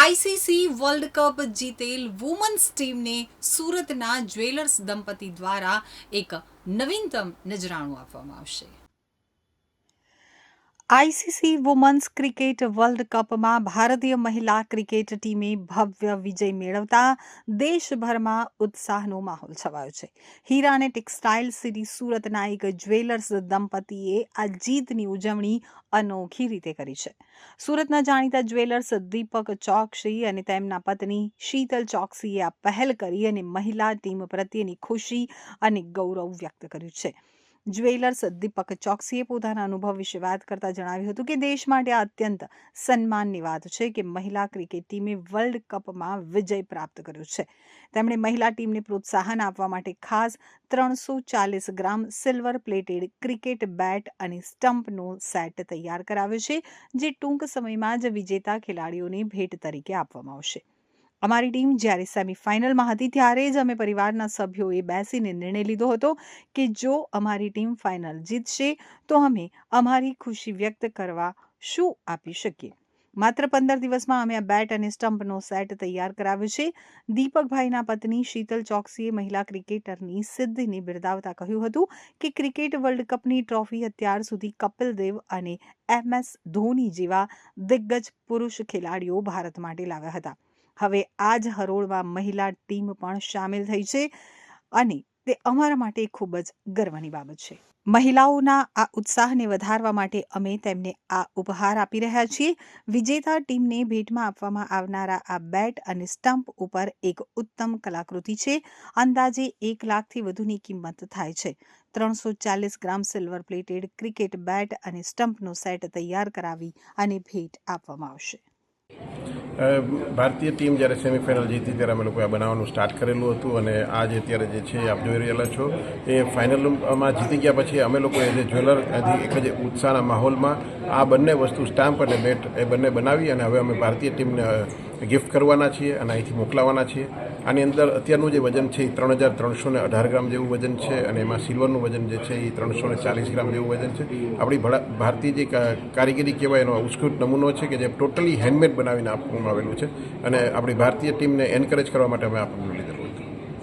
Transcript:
ICC world cup જીતેલ women's ટીમને સુરતના જ્વેલર્સ દંપતી દ્વારા એક નવીનતમ નજરાણું આપવામાં આવશે. આઈસીસી વુમન્સ ક્રિકેટ વર્લ્ડ કપમાં ભારતીય મહિલા ક્રિકેટ ટીમે ભવ્ય વિજય મેળવતા દેશભરમાં ઉત્સાહનો માહોલ છવાયો છે. હીરા અને ટેક્સટાઇલ સિટી સુરતના એક જ્વેલર્સ દંપતીએ આ જીતની ઉજવણી અનોખી રીતે કરી છે. સુરતના જાણીતા જ્વેલર્સ દીપક ચોકસી અને તેમના પત્ની શીતલ ચોકસીએ આ પહેલ કરી અને મહિલા ટીમ પ્રત્યેની ખુશી અને ગૌરવ વ્યક્ત કર્યું છે. જ્વેલર્સ દીપક ચોકસીએ પોતાના અનુભવ વિશે વાત કરતા જણાવ્યું હતું કે દેશ માટે આ અત્યંત સન્માનની વાત છે કે મહિલા ક્રિકેટ ટીમે વર્લ્ડ કપમાં વિજય પ્રાપ્ત કર્યો છે. તેમણે મહિલા ટીમને પ્રોત્સાહન આપવા માટે ખાસ ત્રણસો ચાલીસ gram silver plated cricket bat અને સ્ટમ્પનો સેટ તૈયાર કરાવ્યો છે, જે ટૂંક સમયમાં જ વિજેતા ખેલાડીઓને ભેટ તરીકે આપવામાં આવશે. અમારી ટીમ જ્યારે સેમીફાઇનલમાં હતી ત્યારે જ અમે પરિવારના સભ્યોએ બેસીને નિર્ણય લીધો હતો કે જો અમારી ટીમ ફાઇનલ જીતશે, તો અમે અમારી ખુશી વ્યક્ત કરવા શું આપી શકીએ? માત્ર પંદર દિવસમાં અમે આ બેટ અને સ્ટમ્પનો સેટ તૈયાર કરાવ્યો છે. દીપકભાઈના પત્ની શીતલ ચોકસીએ મહિલા ક્રિકેટરની સિદ્ધિને બિરદાવતા કહ્યું હતું કે ક્રિકેટ વર્લ્ડ કપની ટ્રોફી અત્યાર સુધી કપિલ દેવ અને એમ એસ ધોની જેવા દિગ્ગજ પુરુષ ખેલાડીઓ ભારત માટે લાવ્યા હતા. હવે આ જ હરોળમાં મહિલા ટીમ પણ સામેલ થઈ છે અને તે અમારા માટે ખૂબ જ ગર્વની બાબત છે. મહિલાઓના આ ઉત્સાહને વધારવા માટે અમે તેમને આ ઉપહાર આપી રહ્યા છીએ. વિજેતા ટીમને ભેટમાં આપવામાં આવનારા આ બેટ અને સ્ટમ્પ ઉપર એક ઉત્તમ કલાકૃતિ છે. અંદાજે એક લાખથી વધુની કિંમત થાય છે. ત્રણસો ચાલીસ gram silver plated cricket bat અને સ્ટમ્પનો સેટ તૈયાર કરાવી અને ભેટ આપવામાં આવશે. ભારતીય ટીમ જ્યારે સેમિફાઇનલ જીતી ત્યારે અમે લોકોએ આ બનાવવાનું સ્ટાર્ટ કરેલું હતું અને આ જે અત્યારે જે છે, આપ જોઈ રહેલા છો, એ ફાઇનલમાં જીતી ગયા પછી અમે લોકો એ જે જ્વેલર એક જ ઉત્સાહના માહોલમાં આ બંને વસ્તુ સ્ટામ્પ અને બેટ એ બંને બનાવી અને હવે અમે ભારતીય ટીમને ગિફ્ટ કરવાના છીએ અને અહીંથી મોકલાવાના છીએ. આની અંદર અત્યારનું જે વજન છે એ ત્રણ હજાર ત્રણસો ને અઢાર ગ્રામ જેવું વજન છે અને એમાં સિલ્વરનું વજન જે છે એ ત્રણસો ને ચાલીસ ગ્રામ જેવું વજન છે. આપણી ભળા ભારતીય જે કારીગરી કહેવાય એનો ઉત્કૃષ્ટ નમૂનો છે કે જે ટોટલી હેન્ડમેડ બનાવીને આપવામાં આવેલું છે અને આપણી ભારતીય ટીમને એન્કરેજ કરવા માટે અમે આપવાનું લીધેલું